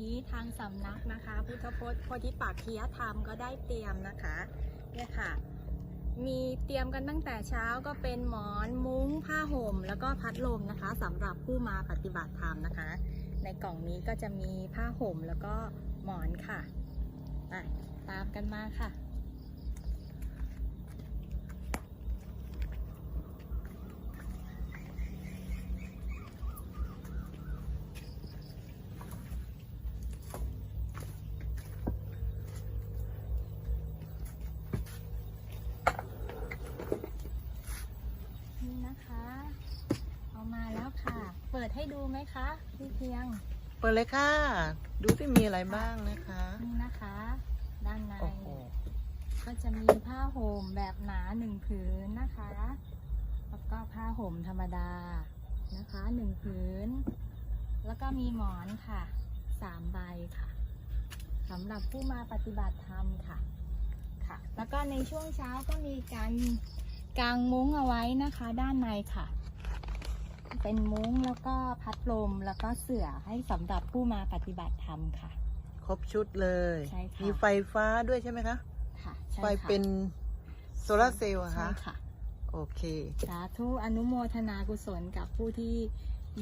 นี้ทางสำนักนะคะ พุทธพจน์โพธิปักคียธรรมก็ได้เตรียมนะคะเนี่ยค่ะ มีเตรียมกันตั้งแต่เช้าก็เป็นหมอนมุ้งผ้าห่ม แล้วก็พัดลมนะคะสำหรับผู้มาปฏิบัติธรรมนะคะ ในกล่องนี้ก็จะมีผ้าห่มแล้วก็หมอนค่ะอะตามกันมาค่ะ นี่นะคะ เอามาแล้วค่ะ เปิดให้ดูไหมคะพี่เพียง เปิดเลยค่ะ ดูที่มีอะไรบ้างนะคะ นี่นะคะ ด้านใน โอ้โหก็จะมีผ้าห่มแบบหนาหนึ่งผืนนะคะ แล้วก็ผ้าห่มธรรมดานะคะหนึ่งผืน แล้วก็มีหมอนค่ะสามใบค่ะสำหรับผู้มาปฏิบัติธรรมค่ะค่ะ แล้วก็ในช่วงเช้าก็มีการ กางมุ้งเอาไว้นะคะด้านในค่ะ เป็นมุ้งแล้วก็พัดลมแล้วก็เสื่อให้สำหรับผู้มาปฏิบัติธรรมค่ะ ครบชุดเลย ใช่ค่ะ มีไฟฟ้าด้วยใช่ไหมคะ ค่ะใช่ไฟค่ะเป็นโซลาร์เซลล์อะใช่คะค่ะโอเค สาธุอนุโมทนากุศลกับผู้ที่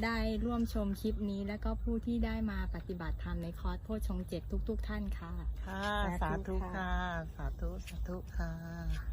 ได้ร่วมชมคลิปนี้ แล้วก็ผู้ที่ได้มาปฏิบัติธรรมในคอร์สโพชฌงเจ็ดทุก ๆ ท่านค่ะ ค่ะ สาสาธุธุค่ะ ค่ะ สาธุ สาธุค่ะ